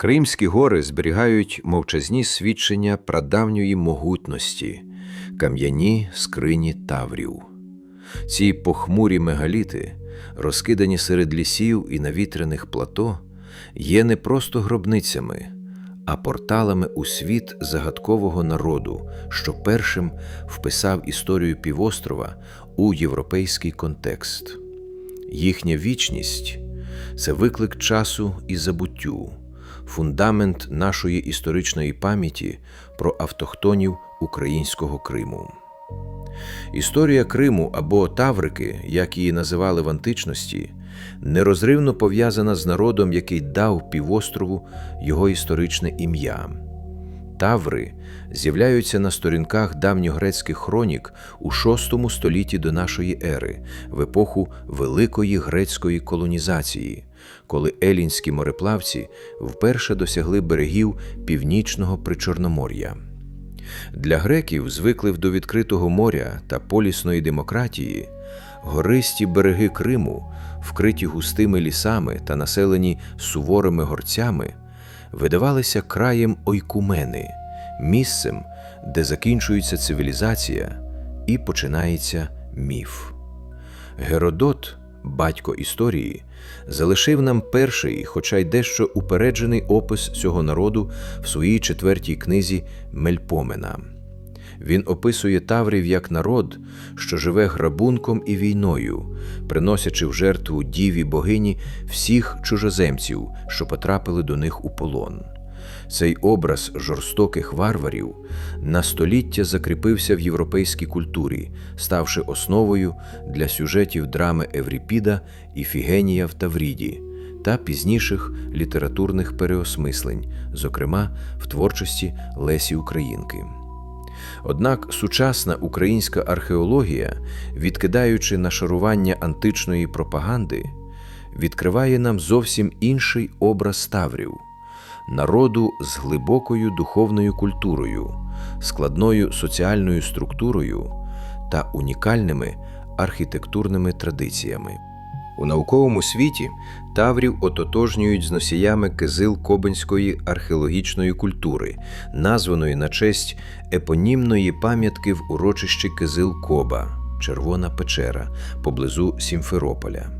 Кримські гори зберігають мовчазні свідчення прадавньої могутності, кам'яні скрині таврів. Ці похмурі мегаліти, розкидані серед лісів і навітряних плато, є не просто гробницями, а порталами у світ загадкового народу, що першим вписав історію півострова у європейський контекст. Їхня вічність це виклик часу і забуттю, фундамент нашої історичної пам'яті про автохтонів українського Криму. Історія Криму або Таврики, як її називали в античності, нерозривно пов'язана з народом, який дав півострову його історичне ім'я. Таври з'являються на сторінках давньогрецьких хронік у VI столітті до нашої ери, в епоху Великої грецької колонізації, коли елінські мореплавці вперше досягли берегів північного причорномор'я. Для греків, звиклих до відкритого моря та полісної демократії, гористі береги Криму, вкриті густими лісами та населені суворими горцями, видавалися краєм ойкумени, місцем, де закінчується цивілізація і починається міф. Геродот, батько історії, залишив нам перший, хоча й дещо упереджений опис цього народу в своїй четвертій книзі Мельпомена. Він описує Таврів як народ, що живе грабунком і війною, приносячи в жертву діві богині всіх чужоземців, що потрапили до них у полон. Цей образ жорстоких варварів на століття закріпився в європейській культурі, ставши основою для сюжетів драми Евріпіда і Фігенія в Тавріді та пізніших літературних переосмислень, зокрема в творчості Лесі Українки. Однак сучасна українська археологія, відкидаючи нашарування античної пропаганди, відкриває нам зовсім інший образ Таврів народу з глибокою духовною культурою, складною соціальною структурою та унікальними архітектурними традиціями. У науковому світі таврів ототожнюють з носіями кизил Кобинської археологічної культури, названої на честь епонімної пам'ятки в урочищі Кизил Коба, Червона печера поблизу Сімферополя.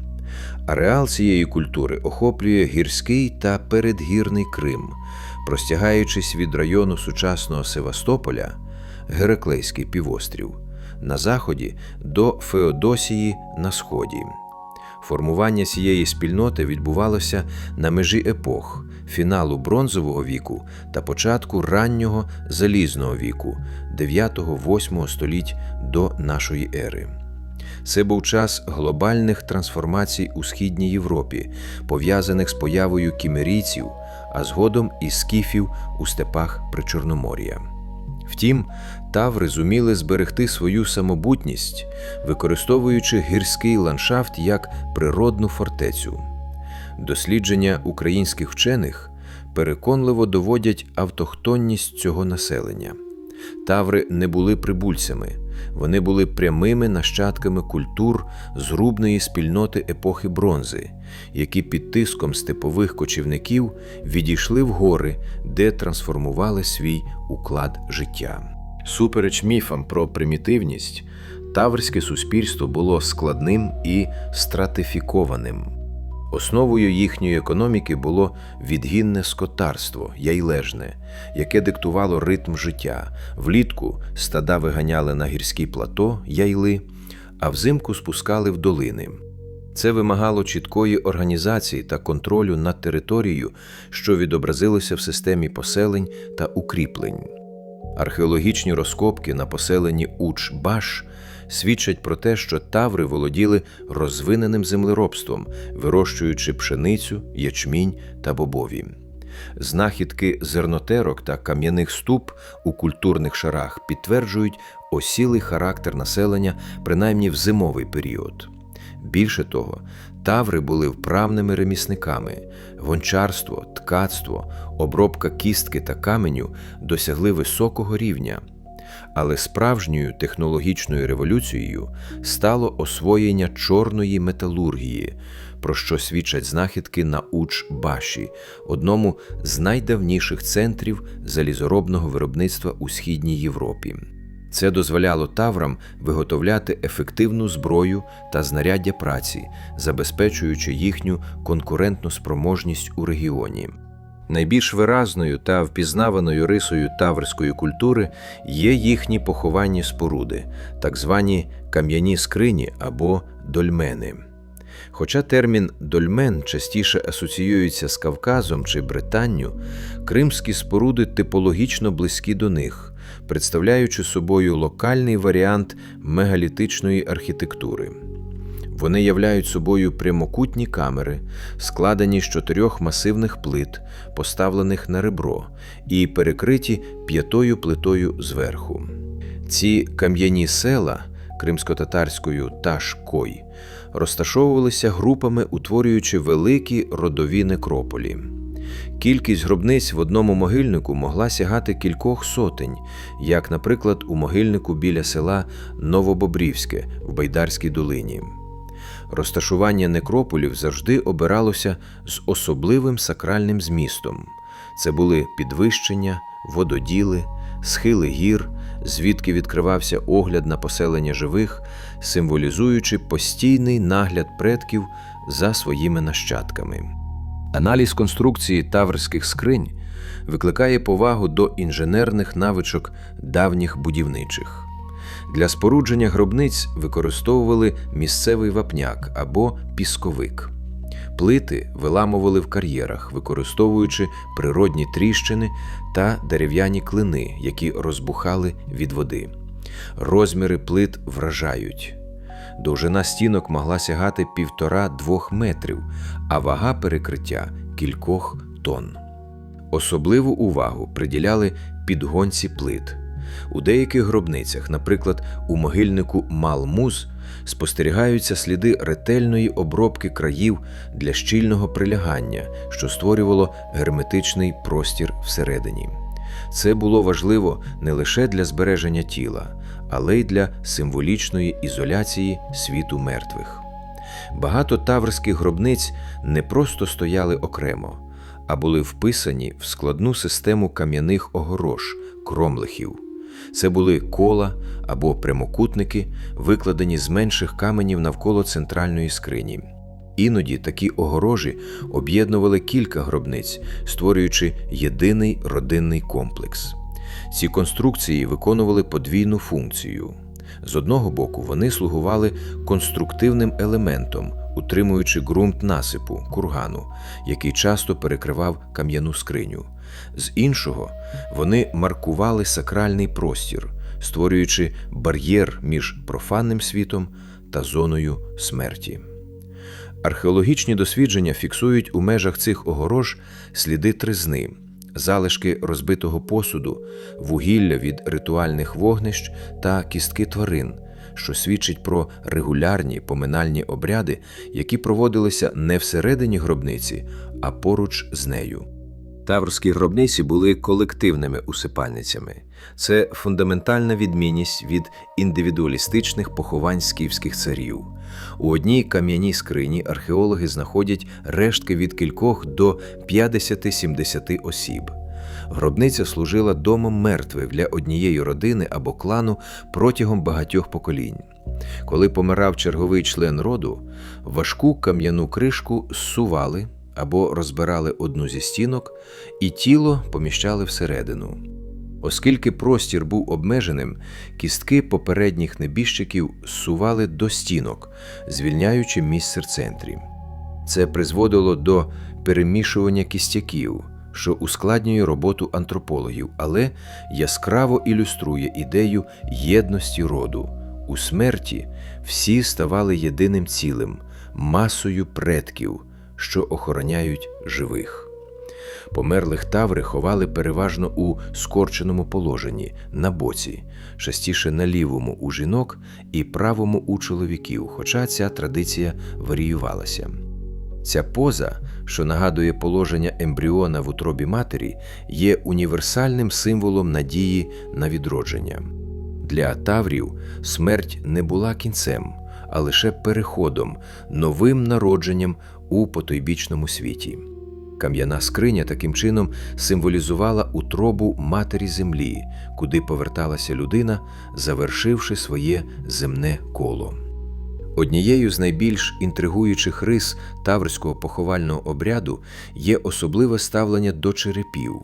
Ареал цієї культури охоплює гірський та передгірний Крим, простягаючись від району сучасного Севастополя, Гераклейський півострів, на заході до Феодосії на сході. Формування цієї спільноти відбувалося на межі епох фіналу бронзового віку та початку раннього залізного віку 9-8 століть до нашої ери. Це був час глобальних трансформацій у східній Європі, пов'язаних з появою кімерійців, а згодом і скіфів у степах Причорномор'я. Втім, таври зуміли зберегти свою самобутність, використовуючи гірський ландшафт як природну фортецю. Дослідження українських вчених переконливо доводять автохтонність цього населення. Таври не були прибульцями, вони були прямими нащадками культур зрубної спільноти епохи бронзи, які під тиском степових кочівників відійшли в гори, де трансформували свій уклад життя. Супереч міфам про примітивність, таврське суспільство було складним і стратифікованим. Основою їхньої економіки було відгінне скотарство, яйлежне, яке диктувало ритм життя. Влітку стада виганяли на гірські плато яйли, а взимку спускали в долини. Це вимагало чіткої організації та контролю над територією, що відобразилося в системі поселень та укріплень. Археологічні розкопки на поселенні Уч-Баш свідчать про те, що таври володіли розвиненим землеробством, вирощуючи пшеницю, ячмінь та бобові. Знахідки зернотерок та кам'яних ступ у культурних шарах підтверджують осілий характер населення принаймні в зимовий період. Більше того, таври були вправними ремісниками, гончарство, ткацтво, обробка кістки та каменю досягли високого рівня. Але справжньою технологічною революцією стало освоєння чорної металургії, про що свідчать знахідки на Уч-Баші, одному з найдавніших центрів залізоробного виробництва у східній Європі. Це дозволяло таврам виготовляти ефективну зброю та знаряддя праці, забезпечуючи їхню конкурентну спроможність у регіоні. Найбільш виразною та впізнаваною рисою таврської культури є їхні похованні споруди, так звані кам'яні скрині або дольмени. Хоча термін дольмен частіше асоціюється з Кавказом чи Британню, кримські споруди типологічно близькі до них, представляючи собою локальний варіант мегалітичної архітектури. Вони являють собою прямокутні камери, складені з чотирьох масивних плит, поставлених на ребро, і перекриті п'ятою плитою зверху. Ці кам'яні села кримсько-татарською Таш-Кой розташовувалися групами, утворюючи великі родові некрополі. Кількість гробниць в одному могильнику могла сягати кількох сотень, як, наприклад, у могильнику біля села Новобобрівське в Байдарській долині. Розташування некрополів завжди обиралося з особливим сакральним змістом. Це були підвищення, вододіли, схили гір, звідки відкривався огляд на поселення живих, символізуючи постійний нагляд предків за своїми нащадками. Аналіз конструкції таврських скринь викликає повагу до інженерних навичок давніх будівничих. Для спорудження гробниць використовували місцевий вапняк або пісковик. Плити виламували в кар'єрах, використовуючи природні тріщини та дерев'яні клини, які розбухали від води. Розміри плит вражають. Довжина стінок могла сягати півтора-двох метрів, а вага перекриття кількох тонн. Особливу увагу приділяли підгонці плит. У деяких гробницях, наприклад, у могильнику Малмуз, спостерігаються сліди ретельної обробки країв для щільного прилягання, що створювало герметичний простір всередині. Це було важливо не лише для збереження тіла, але й для символічної ізоляції світу мертвих. Багато таврських гробниць не просто стояли окремо, а були вписані в складну систему кам'яних огорож, кромлихів. Це були кола або прямокутники, викладені з менших каменів навколо центральної скрині. Іноді такі огорожі об'єднували кілька гробниць, створюючи єдиний родинний комплекс. Ці конструкції виконували подвійну функцію. З одного боку, вони слугували конструктивним елементом, утримуючи ґрунт насипу, кургану, який часто перекривав кам'яну скриню. З іншого, вони маркували сакральний простір, створюючи бар'єр між профанним світом та зоною смерті. Археологічні дослідження фіксують у межах цих огорож сліди тризни, залишки розбитого посуду, вугілля від ритуальних вогнищ та кістки тварин, що свідчить про регулярні поминальні обряди, які проводилися не всередині гробниці, а поруч з нею. Таврські гробниці були колективними усипальницями. Це фундаментальна відмінність від індивідуалістичних поховань скіфських царів. У одній кам'яній скрині археологи знаходять рештки від кількох до 50-70 осіб. Гробниця служила домом мертвих для однієї родини або клану протягом багатьох поколінь. Коли помирав черговий член роду, важку кам'яну кришку зсували або розбирали одну зі стінок, і тіло поміщали всередину. Оскільки простір був обмеженим, кістки попередніх небіжчиків зсували до стінок, звільняючи місце в центрі. Це призводило до перемішування кістяків, що ускладнює роботу антропологів, але яскраво ілюструє ідею єдності роду. У смерті всі ставали єдиним цілим, масою предків, що охороняють живих. Померлих таври ховали переважно у скорченому положенні на боці, частіше на лівому у жінок і правому у чоловіків, хоча ця традиція варіювалася. Ця поза, що нагадує положення ембріона в утробі матері, є універсальним символом надії на відродження. Для таврів смерть не була кінцем, а лише переходом, новим народженням у потойбічному світі. Кам'яна скриня таким чином символізувала утробу матері землі, куди поверталася людина, завершивши своє земне коло. Однією з найбільш інтригуючих рис таврського поховального обряду є особливе ставлення до черепів.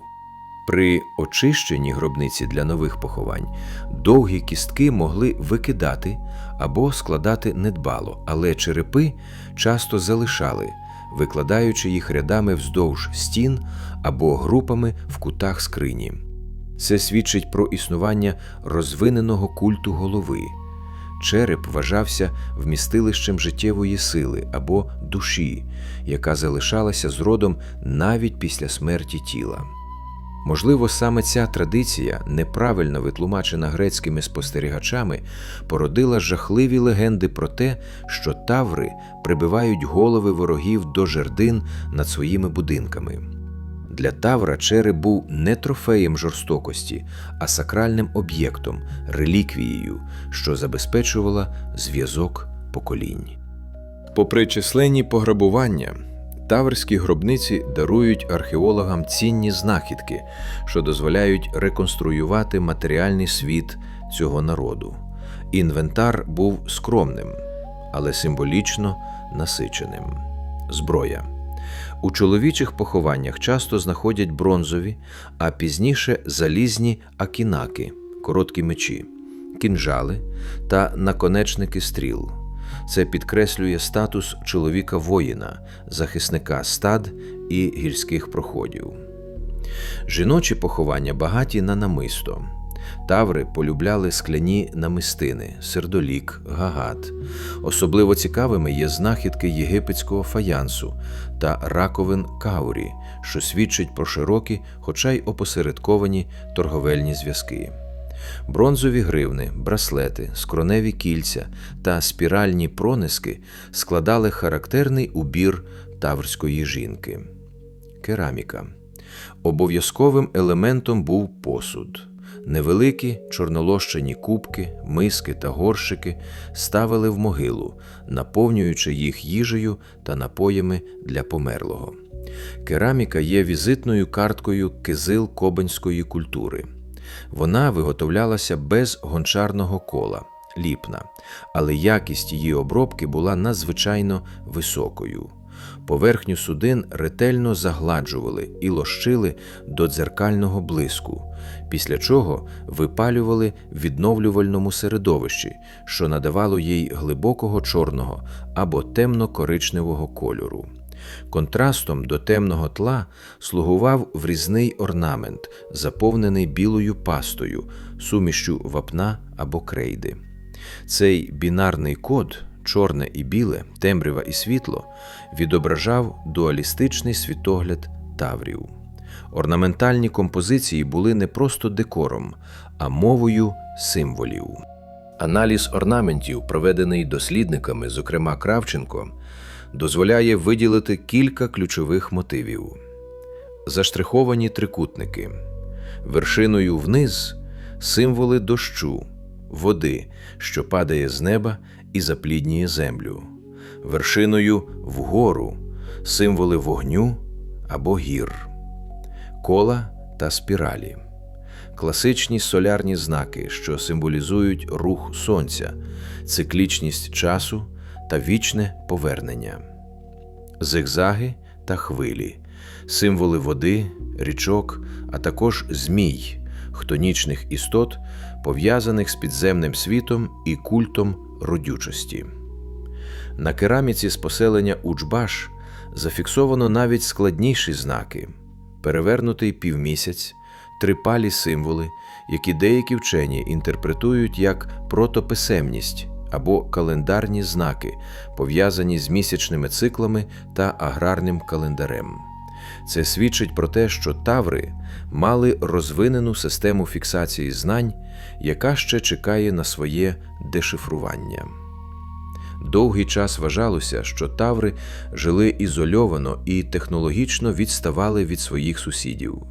При очищенні гробниці для нових поховань довгі кістки могли викидати або складати недбало, але черепи часто залишали, викладаючи їх рядами вздовж стін або групами в кутах скрині. Це свідчить про існування розвиненого культу голови. Череп вважався вмістилищем життєвої сили або душі, яка залишалася з родом навіть після смерті тіла. Можливо, саме ця традиція, неправильно витлумачена грецькими спостерігачами, породила жахливі легенди про те, що таври прибивають голови ворогів до жердин над своїми будинками. Для Тавра череп був не трофеєм жорстокості, а сакральним об'єктом, реліквією, що забезпечувала зв'язок поколінь. Попри численні пограбування, таврські гробниці дарують археологам цінні знахідки, що дозволяють реконструювати матеріальний світ цього народу. Інвентар був скромним, але символічно насиченим. Зброя. У чоловічих похованнях часто знаходять бронзові, а пізніше залізні акінаки, короткі мечі, кінжали та наконечники стріл. Це підкреслює статус чоловіка воїна, захисника стад і гірських проходів. Жіночі поховання багаті на намисто. Таври полюбляли скляні намистини, сердолік, гагат. Особливо цікавими є знахідки єгипетського фаянсу та раковин каурі, що свідчить про широкі, хоча й опосередковані торговельні зв'язки. Бронзові гривни, браслети, скроневі кільця та спіральні прониски складали характерний убір таврської жінки. Кераміка. Обов'язковим елементом був посуд. Невеликі чорнолощені кубки, миски та горшики ставили в могилу, наповнюючи їх їжею та напоями для померлого. Кераміка є візитною карткою кизил кобанської культури. Вона виготовлялася без гончарного кола, ліпна, але якість її обробки була надзвичайно високою. Поверхню судин ретельно загладжували і лощили до дзеркального блиску, після чого випалювали в відновлювальному середовищі, що надавало їй глибокого чорного або темно-коричневого кольору. Контрастом до темного тла слугував врізний орнамент, заповнений білою пастою, сумішчю вапна або крейди. Цей бінарний код чорне і біле, темрява і світло, відображав дуалістичний світогляд таврів. Орнаментальні композиції були не просто декором, а мовою символів. Аналіз орнаментів, проведений дослідниками, зокрема Кравченко, дозволяє виділити кілька ключових мотивів: заштриховані трикутники, вершиною вниз символи дощу, води, що падає з неба і запліднює землю, вершиною вгору символи вогню або гір, кола та спіралі, класичні солярні знаки, що символізують рух сонця, циклічність часу та вічне повернення, зигзаги та хвилі, символи води, річок, а також змій, хтонічних істот, пов'язаних з підземним світом і культом родючості. На кераміці з поселення Учбаш зафіксовано навіть складніші знаки, перевернутий півмісяць, трипалі символи, які деякі вчені інтерпретують як протописемність або календарні знаки, пов'язані з місячними циклами та аграрним календарем. Це свідчить про те, що таври мали розвинену систему фіксації знань, яка ще чекає на своє дешифрування. Довгий час вважалося, що таври жили ізольовано і технологічно відставали від своїх сусідів.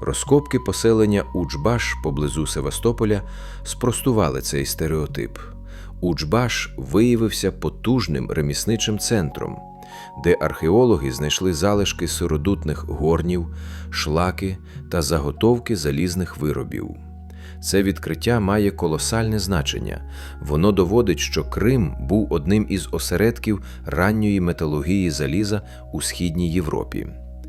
Розкопки поселення Учбаш поблизу Севастополя спростували цей стереотип. Учбаш виявився потужним ремісничим центром, де археологи знайшли залишки сиродутних горнів, шлаки та заготовки залізних виробів. Це відкриття має колосальне значення. Воно доводить, що Крим був одним із осередків ранньої металургії заліза у східній Європі.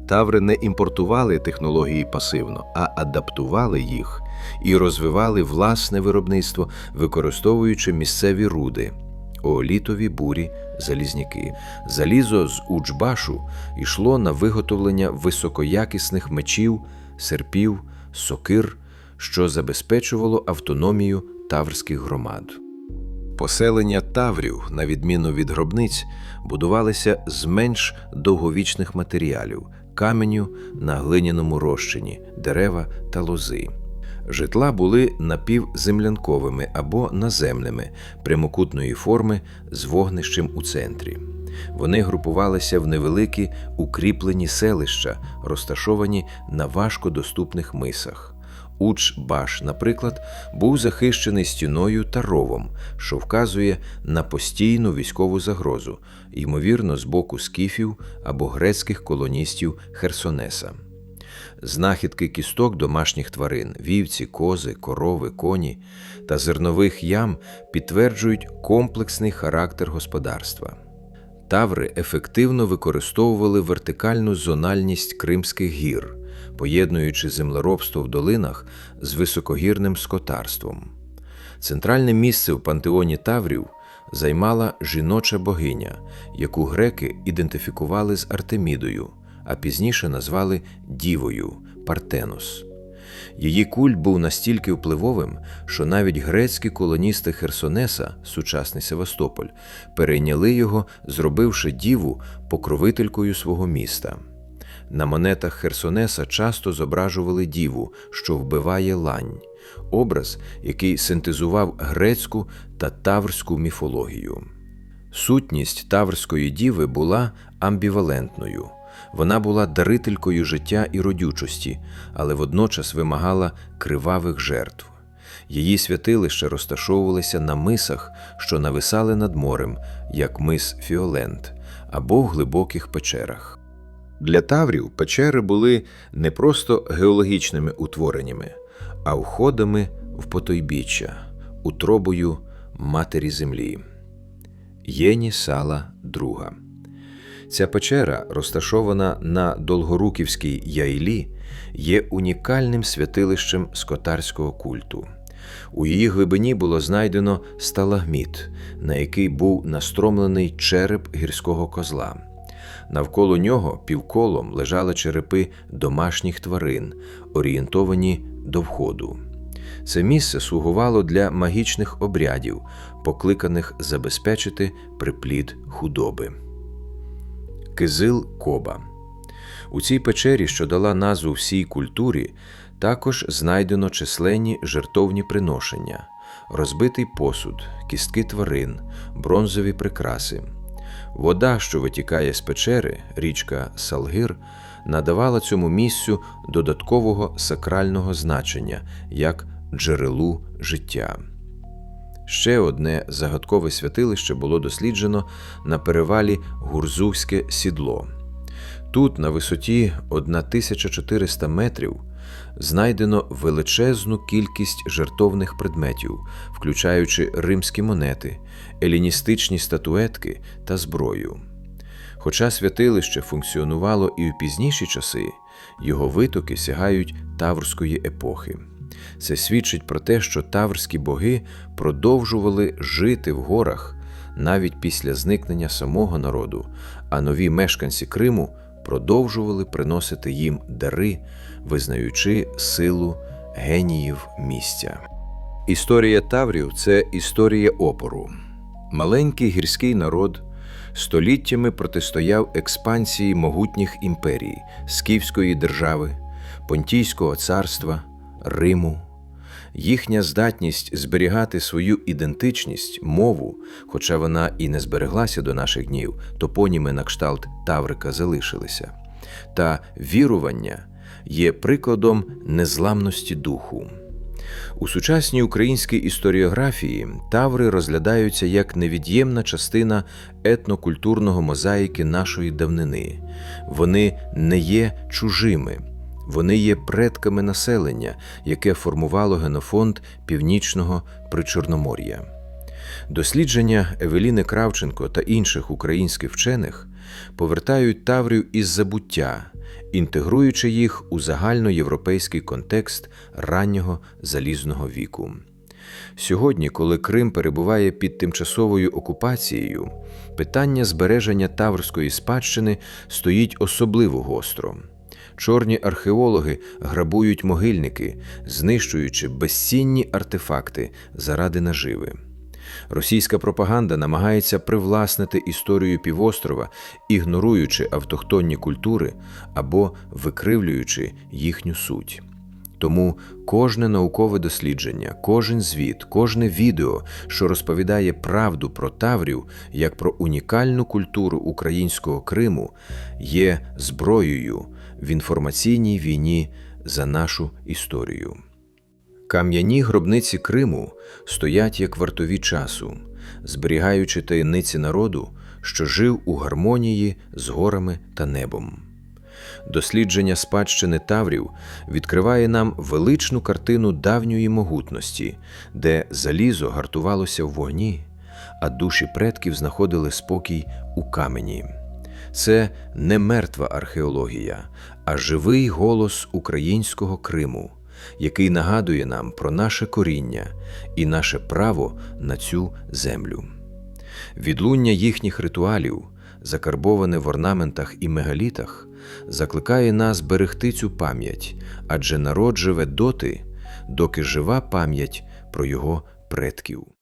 Таври не імпортували технології пасивно, а адаптували їх і розвивали власне виробництво, використовуючи місцеві руди оолітові бурі, залізняки. Залізо з Учбашу йшло на виготовлення високоякісних мечів, серпів, сокир, що забезпечувало автономію таврських громад. Поселення таврів, на відміну від гробниць, будувалися з менш довговічних матеріалів каменю на глиняному розчині, дерева та лози. Житла були напівземлянковими або наземними, прямокутної форми з вогнищем у центрі. Вони групувалися в невеликі укріплені селища, розташовані на важкодоступних мисах. Уч-Баш, наприклад, був захищений стіною та ровом, що вказує на постійну військову загрозу, ймовірно, з боку скіфів або грецьких колоністів Херсонеса. Знахідки кісток домашніх тварин, вівці, кози, корови, коні та зернових ям підтверджують комплексний характер господарства. Таври ефективно використовували вертикальну зональність Кримських гір, поєднуючи землеробство в долинах з високогірним скотарством. Центральне місце в пантеоні Таврів займала жіноча богиня, яку греки ідентифікували з Артемідою, а пізніше назвали Дівою Партенос. Її культ був настільки впливовим, що навіть грецькі колоністи Херсонеса, сучасний Севастополь, перейняли його, зробивши діву покровителькою свого міста. На монетах Херсонеса часто зображували діву, що вбиває лань, образ, який синтезував грецьку та таврську міфологію. Сутність таврської діви була амбівалентною. Вона була дарителькою життя і родючості, але водночас вимагала кривавих жертв. Її святилища розташовувалися на мисах, що нависали над морем, як мис Фіолент, або в глибоких печерах. Для таврів печери були не просто геологічними утвореннями, а входами в потойбіччя, утробою матері землі. Єні Сала II Ця печера, розташована на Долгоруківській яйлі, є унікальним святилищем скотарського культу. У її глибині було знайдено сталагміт, на який був настромлений череп гірського козла. Навколо нього півколом лежали черепи домашніх тварин, орієнтовані до входу. Це місце слугувало для магічних обрядів, покликаних забезпечити приплід худоби. Кизил Коба. У цій печері, що дала назву всій культурі, також знайдено численні жертовні приношення, розбитий посуд, кістки тварин, бронзові прикраси. Вода, що витікає з печери, річка Салгир, надавала цьому місцю додаткового сакрального значення як джерелу життя. Ще одне загадкове святилище було досліджено на перевалі Гурзувське сідло. Тут, на висоті 1400 метрів, знайдено величезну кількість жертовних предметів, включаючи римські монети, еліністичні статуетки та зброю. Хоча святилище функціонувало і в пізніші часи, його витоки сягають Таврської епохи. Це свідчить про те, що таврські боги продовжували жити в горах навіть після зникнення самого народу, а нові мешканці Криму продовжували приносити їм дари, визнаючи силу геніїв місця. Історія Таврів це історія опору. Маленький гірський народ століттями протистояв експансії могутніх імперій Скіфської держави, Понтійського царства. Риму. Їхня здатність зберігати свою ідентичність, мову, хоча вона і не збереглася до наших днів, топоніми на кшталт Таврика залишилися, та вірування є прикладом незламності духу. У сучасній українській історіографії таври розглядаються як невід'ємна частина етнокультурного мозаїки нашої давнини. Вони не є чужими, вони є предками населення, яке формувало генофонд північного Причорномор'я. Дослідження Евеліни Кравченко та інших українських вчених повертають таврів із забуття, інтегруючи їх у загальноєвропейський контекст раннього залізного віку. Сьогодні, коли Крим перебуває під тимчасовою окупацією, питання збереження таврської спадщини стоїть особливо гостро. Чорні археологи грабують могильники, знищуючи безцінні артефакти заради наживи. Російська пропаганда намагається привласнити історію півострова, ігноруючи автохтонні культури або викривлюючи їхню суть. Тому кожне наукове дослідження, кожен звіт, кожне відео, що розповідає правду про Таврів як про унікальну культуру українського Криму, є зброєю в інформаційній війні за нашу історію. Кам'яні гробниці Криму стоять як вартові часу, зберігаючи таємниці народу, що жив у гармонії з горами та небом. Дослідження спадщини Таврів відкриває нам величну картину давньої могутності, де залізо гартувалося в вогні, а душі предків знаходили спокій у камені. Це не мертва археологія, а живий голос українського Криму, який нагадує нам про наше коріння і наше право на цю землю. Відлуння їхніх ритуалів, закарбоване в орнаментах і мегалітах, закликає нас берегти цю пам'ять, адже народ живе доти, доки жива пам'ять про його предків.